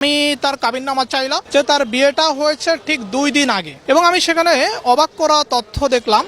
আমি তার কাবিননামা চাইলাম যে তার বিয়েটা হয়েছে ঠিক দুই দিন আগে। এবং আমি সেখানে অবাক করা তথ্য দেখলাম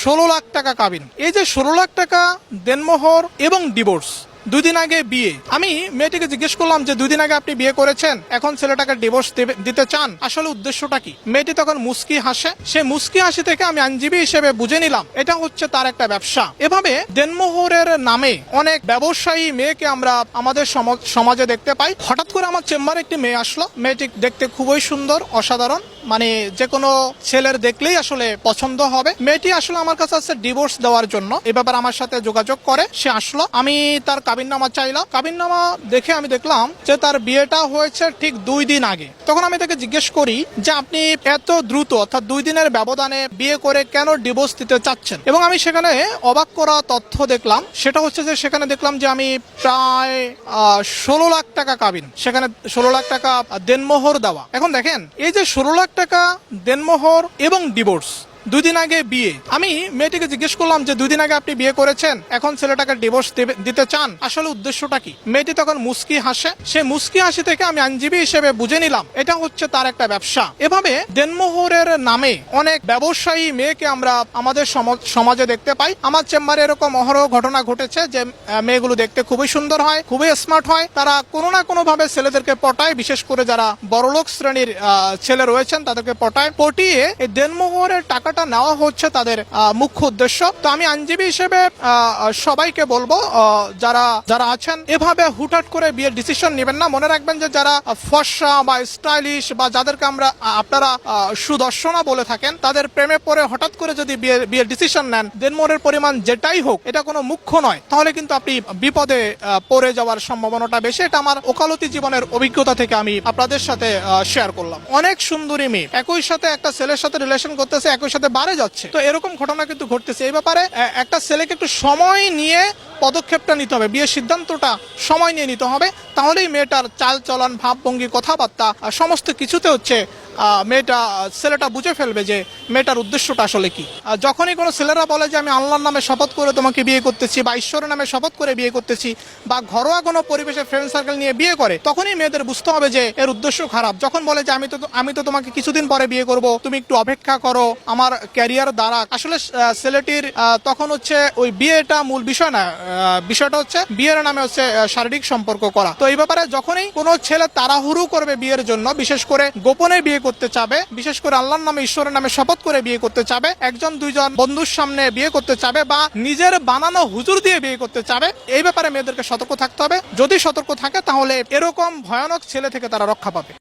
ষোলো লাখ টাকা কাবিন। এই যে ষোলো লাখ টাকা দেনমোহর এবং ডিভোর্স দুই দিন আগে বিয়ে। আমি মেয়েটিকে জিজ্ঞেস করলাম যে, দুই দিন আগে আপনি বিয়ে করেছেন? এখন ছেলেটাকে ডিভোর্স দিতে চান? আসলে উদ্দেশ্যটা কি? মেয়েটি তখন মুস্কি হাসে। সে মুস্কি হাসি থেকে আমি আইনজীবী হিসেবে বুঝে নিলাম, এটা হচ্ছে তার একটা ব্যবসা। এভাবে দেনমোহরের নামে অনেক ব্যবসায়ী মেয়েকে আমরা আমাদের সম- সমাজে দেখতে পাই। হঠাৎ করে আমার চেম্বারে একটি মেয়ে আসলো। মেয়েটি দেখতে খুবই সুন্দর, অসাধারণ। মানে যে কোনো ছেলের দেখলেই আসলে পছন্দ হবে। মেয়েটি আসলে আমার কাছে আসছে ডিভোর্স দেওয়ার জন্য। এ ব্যাপারে আমার সাথে যোগাযোগ করে, সে আসলো। আমি তার কাবিননামা চাইলাম। কাবিননামা দেখে আমি দেখলাম যে তার বিয়েটা হয়েছে ঠিক দুই দিন আগে। তখন আমি তাকে জিজ্ঞেস করি যে, আপনি এত দ্রুত অর্থাৎ দুই দিনের ব্যবধানে বিয়ে করে কেন ডিভোর্স দিতে চাচ্ছেন? এবং আমি সেখানে অবাক করা তথ্য দেখলাম। সেটা হচ্ছে যে, সেখানে দেখলাম যে আমি প্রায় ষোলো লাখ টাকা কাবিন। সেখানে ষোলো লাখ টাকা দেনমোহর দেওয়া। এখন দেখেন, এই যে ষোলো লাখ টাকা দেনমোহর এবং ডিভোর্স। দুই দিন আগে বিয়ে। আমি মেয়েটিকে জিজ্ঞেস করলাম যে দুই দিন আগে আপনি বিয়ে করেছেন? এখন ছেলেটাকে ডিভোর্স দিতে চান? আসলে উদ্দেশ্যটা কি? মেয়েটি তখন মুস্কি হাসে। সে মুস্কি হাসি থেকে আমি আইনজীবী হিসেবে বুঝে নিলাম, এটা হচ্ছে তার একটা ব্যবসা। এভাবে দেনমোহরের নামে অনেক ব্যবসায়ী মেয়েকে আমরা আমাদের সম- সমাজে দেখতে পাই। আমার চেম্বারে এরকম অহরহ ঘটনা ঘটেছে যে মেয়েগুলো দেখতে খুবই সুন্দর হয়, খুবই স্মার্ট হয়। তারা কোনো না কোনো ভাবে ছেলেদেরকে পটায়, বিশেষ করে যারা বড়লোক শ্রেণির ছেলে রয়েছেন, তাদেরকে পটায়। পটিয়ে এই দেনমোহরের টাকাটা নেওয়া হচ্ছে তাদের মুখ্য উদ্দেশ্য। তো আমি আইনজীবী হিসেবে সবাইকে বলব যারা যারা আছেন, এভাবে হুটহাট করে বিয়ের ডিসিশন নেবেন না। মনে রাখবেন যে যারা ফর্সা বা স্টাইলিশ বা যাদেরকে আমরা আপনারা সুদর্শনা বলে থাকেন, তাদের প্রেমে পড়ে হঠাৎ করে যদি বিয়ের বিয়ের ডিসিশন নেন দেনমোহরের পরিমাণ যেটাই হোক, এটা কোনো মুখ্য নয়। তাহলে কিন্তু আপনি বিপদে পড়ে যাওয়ার সম্ভাবনাটা বেশি। এটা আমার ওকালতি জীবনের অভিজ্ঞতা থেকে আমি আপনাদের সাথে শেয়ার করলাম। অনেক সুন্দরী মেয়ে। একই সাথে একটা ছেলের সাথে রিলেশন করতেছে, একই সাথে বারে যাচ্ছে। তো এরকম ঘটনা কিন্তু ঘটতেছে। এই ব্যাপারে একটা ছেলেকে একটু সময় নিয়ে পদক্ষেপটা নিতে হবে, বিয়ের সিদ্ধান্তটা সময় নিয়ে নিতে হবে। তাহলেই মেয়েটার চাল চলন, ভাবভঙ্গি, কথাবার্তা সমস্ত কিছুতে হচ্ছে মেয়েটা, ছেলেটা বুঝে ফেলবে যে মেয়েটার উদ্দেশ্যটা আসলে কি। যখনই কোনো ছেলেরা বলে যে, আমি আল্লাহর নামে শপথ করে তোমাকে বিয়ে করতেছি বা ঈশ্বরের নামে শপথ করে বিয়ে করতেছি বা ঘরোয়া কোনো পরিবেশে ফ্রেন্ড সার্কেল নিয়ে বিয়ে করে, তখনই মেয়েদের বুঝতে হবে যে এর উদ্দেশ্য খারাপ। যখন বলে যে, আমি তো আমি তো তোমাকে কিছুদিন পরে বিয়ে করব, তুমি একটু অপেক্ষা করো, আমার ক্যারিয়ার দ্বারা। আসলে ছেলেটির তখন হচ্ছে ওই বিয়েটা মূল বিষয় না বিষয়টা হচ্ছে বিয়ের নামে হচ্ছে শারীরিক সম্পর্ক করা। তো এই ব্যাপারে যখনই কোনো ছেলে তাড়াহুড়ো করবে বিয়ের জন্য, বিশেষ করে গোপনে বিয়ে করতে চাবে, বিশেষ করে আল্লাহর নামে, ঈশ্বরের নামে শপথ করে বিয়ে করতে চাবে, একজন, দুইজন বন্ধুর সামনে বিয়ে করতে চাবে বা নিজের বানানো হুজুর দিয়ে বিয়ে করতে চাবে, এই ব্যাপারে মেয়েদেরকে সতর্ক থাকতে হবে। যদি সতর্ক থাকে তাহলে এরকম ভয়ানক ছেলে থেকে তারা রক্ষা পাবে।